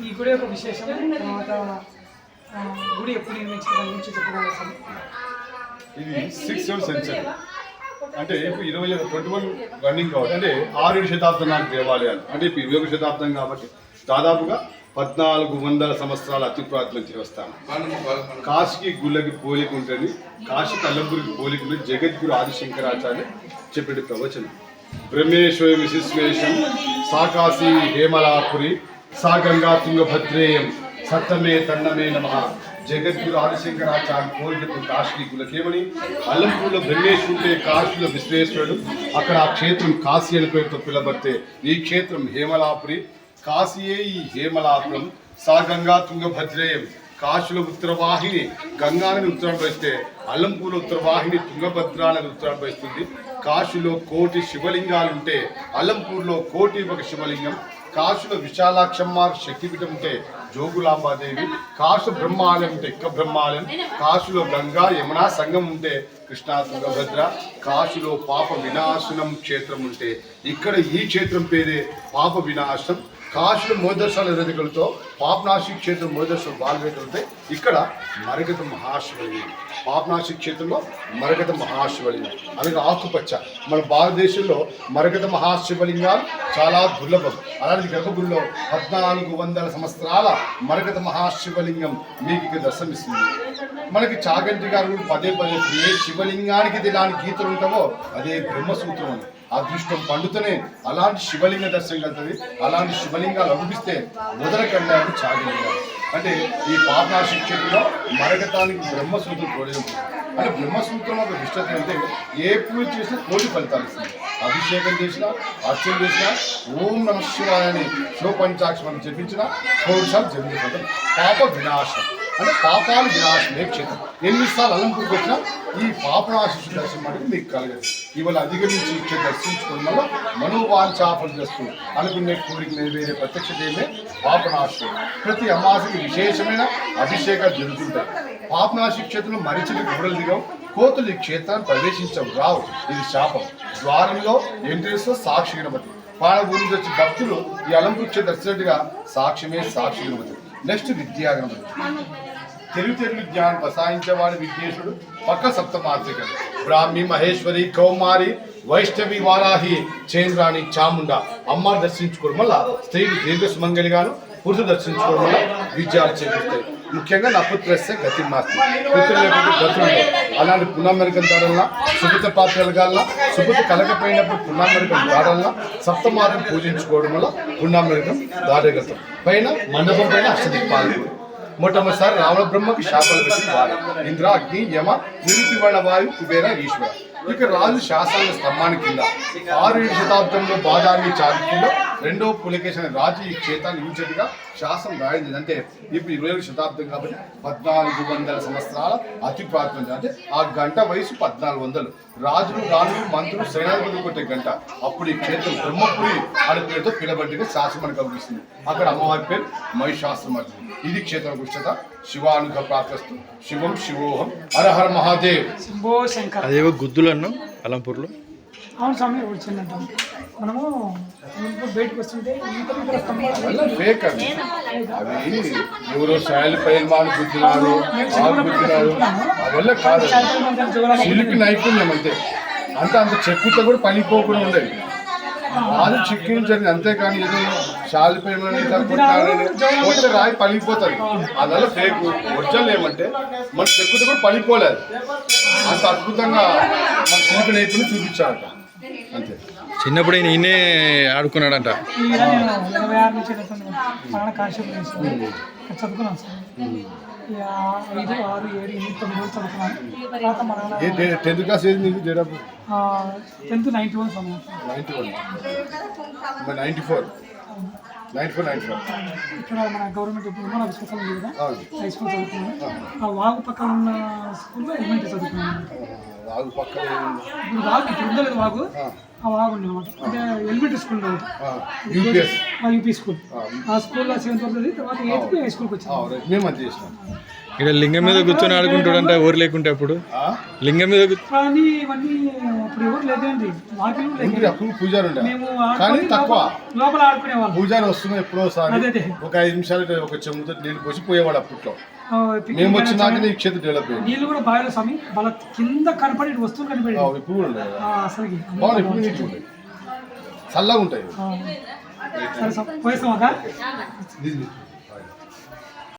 ఈ గుడి యొక్క విశేషం? తర్వాత గుడి ఎప్పుడు నిర్మించిన దాని గురించి చెప్పగలరు ఇది సిక్స్ సెంచరీ అంటే ఇప్పుడు ఇరవై ట్వంటీ వన్ రన్నింగ్ కాబట్టి అంటే ఆరు శతాబ్దం నాటి దేవాలయాలు అంటే ఇప్పుడు ఇరవై ఒక శతాబ్దం కాబట్టి దాదాపుగా పద్నాలుగు వందల సంవత్సరాల అతి పురాతన దేవస్థానం కాశీకి గుళ్ళకి పోలిక ఉంటుంది కాశీ కల్లంపురికి పోలిక ఉంటుంది జగద్గురు ఆదిశంకరాచార్య చెప్పేటి ప్రవచనం. బ్రహ్మేశ్వర విశిశ్వేశం సాకాశి హేమలాపురి సాగంగా తుంగభద్రేయం సత్తమే తన్నమే నమ. జగద్గురు ఆదిశంకరాచార్య కోరికకు కాశీ గులకేమని అల్లంపూర్లో బ్రహ్మేశ్వరుడే కాశీలో విశ్వేశ్వరుడు అక్కడ ఆ క్షేత్రం కాశీ అని పేరుతో పిలబడితే ఈ క్షేత్రం హేమలాపురి కాశీయే ఈ హేమలాపురం సా గంగా తుంగభద్రేయం కాశీలో ఉత్తరవాహిని గంగా నది ఉత్తరాన్ని వహిస్తే అల్లంపూర్లో ఉత్తరవాహిని తుంగభద్ర నది ఉత్తరాన్ని వహిస్తుంది కాశీలో కోటి శివలింగాలు ఉంటే అలంపూర్లో కోటి ఒక శివలింగం కాశీలో విశాలాక్షమ్మ శక్తిపీఠం ఉంటే జోగులాంబాదేవి కాశు బ్రహ్మాలయం ఉంటే ఇక్క బ్రహ్మాలయం కాశీలో గంగా యమునా సంగం ఉంటే కృష్ణా తుంగభద్ర కాశీలో పాప వినాశనం క్షేత్రం ఉంటే ఇక్కడ ఈ క్షేత్రం పేరే పాప వినాశనం కాశీలో మోదర్శాల ఎదుగులతో పాపనాశి క్షేత్రం మోదర్శ బాల్వేటలతో ఇక్కడ మరగత మహాశివలింగం. పాపనాశి క్షేత్రంలో మరగత మహాశివలింగం. అలాగే ఆకుపచ్చ. మన భారతదేశంలో మరగత మహాశివలింగాలు చాలా దుర్లభం. అలాంటి గర్భగుడిలో పద్నాలుగు వందల సంవత్సరాల మరగత మహాశివలింగం మీకు దర్శనమిస్తుంది. మనకి చాగంటి గారు పదే పదే ఏ శివలింగానికి ఇలాంటి గీతలు ఉంటావో అదే బ్రహ్మసూత్రం అని. అదృష్టం పండుతూనే అలాంటి శివలింగ దర్శనం కలుగుతుంది. అలాంటి శివలింగాలు అనిపిస్తే మొదలకండి అని చాగంటి అంటే ఈ పాపనాశి క్షేత్రంలో మరగతానికి బ్రహ్మసూత్రం తోడేది ఉంటుంది అంటే బ్రహ్మసూత్రం ఒక విష్టత అంటే ఏ పూజ చేసినా కోటి ఫలితాలు ఇస్తుంది అభిషేకం చేసినా అర్చన చేసినా ఓం నమ శివాయని శివపంచాక్షరం జపించిన పౌరుషాలు జపించుకుంటాం పాప వినాశం. అంటే పాపాలు వినాశమే క్షేత్రం ఎన్నిసార్లు అలంపూర్కి వచ్చినా ఈ పాపనాశిషు దర్శనం అనేది మీకు కలగదు. ఇవాళ అధిగమించి ఇచ్చే దర్శించుకున్న వల్ల మనోవాంఛాపలు చేస్తూ అనుకునే కోరిక నెరవేరే ప్రత్యక్ష దేవే పాపనాశం ప్రతి అమాసకి విశేషమైన అభిషేకాలు జరుగుతుంటాయి. పాపనాశి క్షేత్రంలో మరిచిన గుడలు దిగవు కోతులు ఈ క్షేత్రాన్ని ప్రవేశించవు రావు. ఇది శాపం. ద్వారంలో ఎంట్రీస్లో సాక్షి గణపతి పాల గురించి వచ్చి భక్తులు ఈ అలంపూర్ దర్శనట్టుగా సాక్ష్యమే సాక్షి గణపతి నెక్స్ట్ విద్యా గణపతి తెలుగు తెలుగు జ్ఞానం ప్రసాదించేవాడు విఘ్నేశుడు పక్క సప్తమాత్రికలు బ్రాహ్మి మహేశ్వరి కౌమారి వైష్ణవి వారాహి చేంద్రాణి చాముండ. అమ్మ దర్శించుకోవడం వల్ల స్త్రీలు దీర్ఘ సుమంగళిగాను పురుషులు దర్శించుకోవడం వల్ల విజయాలు చేకూరుతాయి. ముఖ్యంగా నా పుత్రస్తే గతి మాస్తి పుత్రులు లేకపోతే గతులు అలాంటి పునామెరకం దాడల్లా సుభిత పాత్రలు గాల్లా సుభిత కలగపోయినప్పుడు పునామెరకం దాడల్లా సప్తమార్గం పూజించుకోవడం వల్ల పునామెరకం దాడగలుగుతాం పైన మండపం పైన అష్టదిక్పాలు మొట్టమొదటిసారి రావణ బ్రహ్మకి శాపాలు పెట్టిన వాడు ఇంద్ర అగ్ని యమ నిరుతి వాయు కుబేర ఈశ్వర. ఇక రాజు శాసన స్తంభాని కింద ఆరు శతాబ్దంలో బాదామి చాళుక్యుల్లో రెండో పులికేషన్ రాజు ఈ క్షేత్రాన్ని ఊచటిగా శాసనం రాయింది. అంటే ఇప్పుడు ఇరవై శతాబ్దం కాబట్టి పద్నాలుగు వందల సంవత్సరాల అతి ప్రార్థన అంటే ఆ గంట వయసు పద్నాలుగు వందలు. రాజులు రాణులు మంత్రులు సేనాధిపతులు కొట్టే గంట. అప్పుడు ఈ క్షేత్రం బ్రహ్మపురి అనే పేరుతో పిలబడ్డగా శాసనం అని కనిపిస్తుంది అక్కడ అమ్మవారి పేరు మహిషాస్త్రమర్జుని ఇది క్షేత్రం గుర్చత శివానుగ్రహ ప్రాప్తస్తు శివం శివోహం. హరహర మహాదేవ్. శంభో శంకర్. అదేవో గుద్దులు అన్నాం అలంపూర్లో? అవును స్వామి వచ్చిందంటాం మనము బయటకు వస్తుంటే ఫేక్ అవి. అవి ఎవరో శాయల పైల్మాన్ గుద్దినారు గుద్దినారు అవల్ల కాదు. శిల్పి నైపుణ్యం అంతే. అంత అంత చెక్కుతో కూడా పనిపోకుండా ఉండేది రాజు చిక్కించండి అంతేకాని ఏదో శాలి పైన కొట్టే రాయి పలిగిపోతుంది అదల్ల ఫేక్ ఒరిజినల్ ఏమంటే మన చెక్కుతో కూడా పలిపోలేదు అంత అద్భుతంగా మన శిల్పి నైపుణ్యం చూపించారట అంతే. చిన్నప్పుడు ఈయన ఈయనే ఆడుకున్నాడంట. చదువుకున్నాను సార్. ఐదు ఆరు ఏడు ఎనిమిది తొమ్మిది రోజులు చదువుకున్నాను తర్వాత టెన్త్ క్లాస్ ఏది నీకు జడపు టెన్త్ నైన్టీ వన్ సమయం నైంటీ వన్ మరి ninety four ninety four ninety four ఇక్కడ మన గవర్నమెంట్ ఇప్పుడు మన స్పెషల్ హై స్కూల్ చదువుకున్నాను ఆ వాగు పక్కన ఉన్న స్కూల్లో ఎలిమెంటరీ చదువుకున్నాను రాగు పక్కన ఏముంది? ఇప్పుడు వాగు ఇప్పుడు ఉందో లేదు వాగు? ఆ, ఆ బాగుండే అనమాట అంటే ఎలిమెంటరీ స్కూల్ యూపీఎస్ ఆ యూపీ స్కూల్. ఆ. స్కూల్లో సెవెంత్ వరకు తర్వాత ఎయిత్ హై స్కూల్కి వచ్చాను మేము అది చేసినాం. ఇక్కడ లింగం మీద కూర్చొని ఆడుకుంటాడంట ఊరు లేకుంటే అప్పుడు? ఆ? లింగం మీద కూర్చో కానీ ఇవన్నీ అప్పుడు ఎవరు లేదండి. వాకిలు ఉంది, లేదు అప్పుడు పూజారి కానీ తక్కువ లోపల- లోపల ఆడుకునే వాళ్ళం పూజారి వస్తున్నా ఎప్పుడో సారి అదే, అదే. ఒక ఐదు నిమిషాలు ఒక చెంబుతో నీళ్ళు పోసి పోయేవాడు అప్పట్లో. మేము. వచ్చినాకనే ఈ క్షేత్రం డెవలప్ అయింది నీళ్ళు కూడా బాగా స్వామి. వాళ్ళ కింద కనపడి వస్తువులు కనపడి ఇప్పుడు కూడా బాగుంది ఉంటాయి చల్లగా ఉంటాయి. సరే పోయేస్తాం